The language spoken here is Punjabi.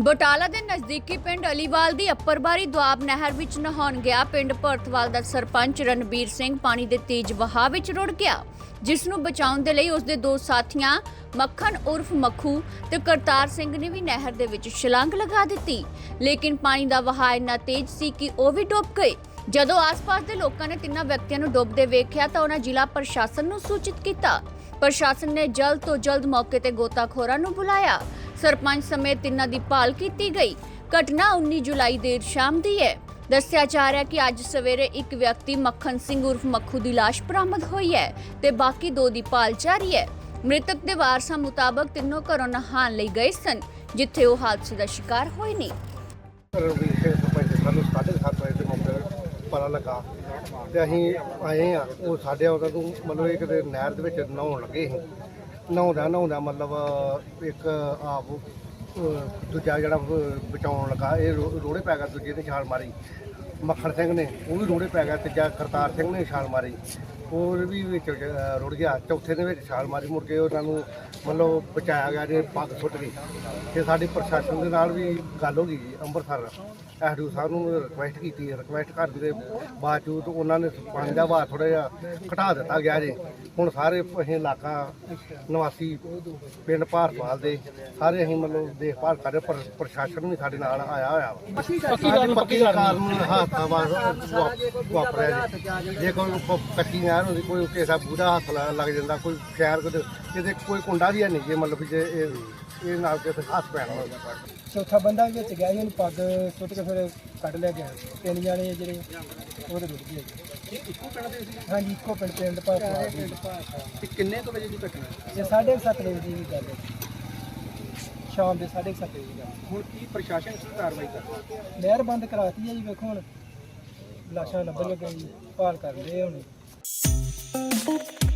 ਬਟਾਲਾ ਦੇ ਨਜ਼ਦੀਕੀ ਪਿੰਡ ਅਲੀਵਾਲ ਦੀ ਅੱਪਰਬਾਰੀ ਦੁਆਬ ਨਹਿਰ ਵਿੱਚ ਨਹਾਉਣ ਗਿਆ ਪਿੰਡ ਭਰਤਵਾਲ ਦਾ ਸਰਪੰਚ ਰਣਬੀਰ ਸਿੰਘ ਪਾਣੀ ਦੇ ਤੇਜ਼ ਵਹਾਅ ਵਿੱਚ ਰੁੜ ਗਿਆ, ਜਿਸ ਨੂੰ ਬਚਾਉਣ ਦੇ ਲਈ ਉਸਦੇ ਦੋ ਸਾਥੀਆਂ ਮੱਖਣ ਉਰਫ ਮੱਖੂ ਤੇ ਕਰਤਾਰ ਸਿੰਘ ਨੇ ਵੀ ਨਹਿਰ ਦੇ ਵਿੱਚ ਛਲਾਂਗ ਲਗਾ ਦਿੱਤੀ। ਲੇਕਿਨ ਪਾਣੀ ਦਾ ਵਹਾਅ ਇੰਨਾ ਤੇਜ਼ ਸੀ ਕਿ ਉਹ ਵੀ ਡੁੱਬ ਗਏ। ਜਦੋਂ ਆਸ-ਪਾਸ ਦੇ ਲੋਕਾਂ ਨੇ ਤਿੰਨਾਂ ਵਿਅਕਤੀਆਂ ਨੂੰ ਡੁੱਬਦੇ ਵੇਖਿਆ ਤਾਂ ਉਹਨਾਂ ਜ਼ਿਲ੍ਹਾ ਪ੍ਰਸ਼ਾਸਨ ਨੂੰ ਸੂਚਿਤ ਕੀਤਾ। ਪ੍ਰਸ਼ਾਸਨ ਨੇ ਜਲਦ ਤੋਂ ਜਲਦ ਮੌਕੇ ਤੇ ਗੋਤਾਖੋਰਾਂ ਨੂੰ ਬੁਲਾਇਆ। ਸਰਪੰਚ ਸਮੇਤ ਤਿੰਨਾਂ ਦੀ ਭਾਲ ਕੀਤੀ ਗਈ। ਘਟਨਾ 19 ਜੁਲਾਈ ਦੇਰ ਸ਼ਾਮ ਦੀ ਹੈ। ਦੱਸਿਆ ਜਾ ਰਿਹਾ ਕਿ ਅੱਜ ਸਵੇਰੇ ਇੱਕ ਵਿਅਕਤੀ ਮੱਖਣ ਸਿੰਘ ਉਰਫ ਮੱਖੂ ਦੀ ਲਾਸ਼ ਬਰਾਮਦ ਹੋਈ ਹੈ ਤੇ ਬਾਕੀ ਦੋ ਦੀ ਭਾਲ ਜਾਰੀ ਹੈ। ਮ੍ਰਿਤਕ ਦੇ ਵਾਰਸਾਂ ਮੁਤਾਬਕ ਤਿੰਨੋਂ ਘਰੋਂ ਨਹਾਉਣ ਲਈ ਗਏ ਸਨ, ਜਿੱਥੇ ਉਹ ਹਾਦਸੇ ਦਾ ਸ਼ਿਕਾਰ ਹੋਏ ਨੇ। ਸਾਨੂੰ ਸਾਢੇ ਕੁ ਸੱਤ ਮੌਕੇ ਪਤਾ ਲੱਗਾ ਤੇ ਅਸੀਂ ਆਏ ਆ ਉਹ ਸਾਡੇ ਉਹਨਾਂ ਨੂੰ ਮਤਲਬ ਇਹ ਨਹਿਰ ਦੇ ਵਿੱਚ ਨਹਾਉਣ ਲੱਗੇ ਸੀ। ਨਹਾਉਂਦਾ ਨਹਾਉਂਦਾ ਮਤਲਬ ਇੱਕ ਆਪ ਅਹ, ਦੂਜਾ ਜਿਹੜਾ ਅਹ, ਬਚਾਉਣ ਲੱਗਾ। ਇਹ ਰੋ- ਰੋੜੇ ਪੈ ਗਿਆ ਦੂਜੇ ਨੇ ਛਾਲ ਮਾਰੀ। ਮੱਖਣ ਸਿੰਘ ਨੇ ਉਹ ਵੀ ਰੋੜੇ ਪੈ ਗਿਆ ਤੀਜਾ ਕਰਤਾਰ ਸਿੰਘ ਨੇ ਛਾਲ ਮਾਰੀ। ਉਹ ਵੀ ਵਿੱਚ ਅਹ, ਰੁੜ ਗਿਆ। ਚੌਥੇ ਦੇ ਵਿੱਚ ਛਾਲ ਮਾਰੀ ਮੁੜ ਕੇ ਉਹਨਾਂ ਨੂੰ ਮਤਲਬ ਬਚਾਇਆ ਗਿਆ ਜੇ ਪੱਗ ਸੁੱਟ ਗਈ। ਤੇ ਸਾਡੀ ਪ੍ਰਸ਼ਾਸਨ ਦੇ ਨਾਲ ਵੀ ਗੱਲ ਹੋ ਗਈ ਜੀ ਅੰਮ੍ਰਿਤਸਰ। ਐਸਡੀਓ ਸਾਹਿਬ ਨੂੰ ਰਿਕੁਐਸਟ ਕੀਤੀ ਰਿਕੁਐਸਟ ਕਰਨ ਦੇ ਬਾਵਜੂਦ ਉਹਨਾਂ ਨੇ ਪਾਣੀ ਦਾ ਵਹਾਅ ਥੋੜਾ ਜਿਹਾ ਘਟਾ ਦਿੱਤਾ ਗਿਆ ਜੀ। ਹੁਣ ਸਾਰੇ ਅਸੀਂ ਇਲਾਕਾ ਨਿਵਾਸੀ ਪਿੰਡ ਭਾਰਤਵਾਲ ਦੇ ਸਾਰੇ ਅਸੀਂ ਮਤਲਬ ਦੇਖਭਾਲ ਕਰ ਰਹੇ ਪਰ ਪ੍ਰਸ਼ਾਸਨ ਵੀ ਸਾਡੇ ਨਾਲ ਆਇਆ ਹੋਇਆ ਵਾ। ਪੱਕੀ ਪੱਕੀ ਕਾਰਨ ਹਾਦਸਾ ਵਾ- ਵਾ- ਵਾਪਰਿਆ ਜੀ। ਜੇ ਕੋਈ ਪ- ਕੱਚੀ ਨਹਿਰ ਹੁੰਦੀ ਕੋਈ ਕਿਸੇ ਦਾ ਬੂੜਾ ਹੱਥ ਲ- ਲੱਗ ਜਾਂਦਾ ਕੋਈ ਸ਼ਹਿਰ ਕਿਤੇ ਕਿਤੇ ਕੋਈ ਕੁੰਡਾ ਵੀ ਹੈ ਨਹੀਂ ਜੇ ਮਤਲਬ ਵੀ ਜੇ ਇਹ ਇਹ ਨਾਲ ਕਿਸੇ ਹੱਥ ਪੈਣਾ ਹੋਵੇ। ਚੌਥਾ ਬੰਦਾ ਵੀ ਵਿੱਚ ਗਿਆ ਸੀ ਉਹਨੂੰ ਪੱਗ ਸੁੱਟ ਕੇ ਫਿਰ ਕੱਢ ਲਿਆ ਗਿਆ। ਤਿੰਨ ਜਾਣੇ ਜਿਹੜੇ ਉਹਦੇ ਰੁੜ ਗਏ। ਇੱਕੋ ਪਿੰਡ ਦੇ ਸੀ ਹਾਂਜੀ ਇੱਕੋ ਪਿੰਡ ਪਿੰਡ ਪਿੰਡ ਤੇ ਕਿੰਨੇ ਕੁ ਵਜੇ ਦੀ ਘਟਨਾ? ਇਹ ਸਾਢੇ ਕੁ ਸੱਤ ਵਜੇ ਦੀ ਗੱਲ ਹੈ। ਸ਼ਾਮ ਦੇ ਸਾਢੇ ਕੁ ਸੱਤ ਵਜੇ ਦੀ ਗੱਲ ਹੁਣ ਕੀ ਪ੍ਰਸ਼ਾਸਨ ਕੀ ਕਾਰਵਾਈ ਕਰਦਾ ਨਹਿਰ ਬੰਦ ਕਰਾਤੀ ਹੈ ਜੀ ਵੇਖੋ ਹੁਣ। ਲਾਸ਼ਾਂ ਲੱਭਣ ਲੱਗੇ ਜੀ ਭਾਲ ਕਰਦੇ ਹੁਣ। Thank you.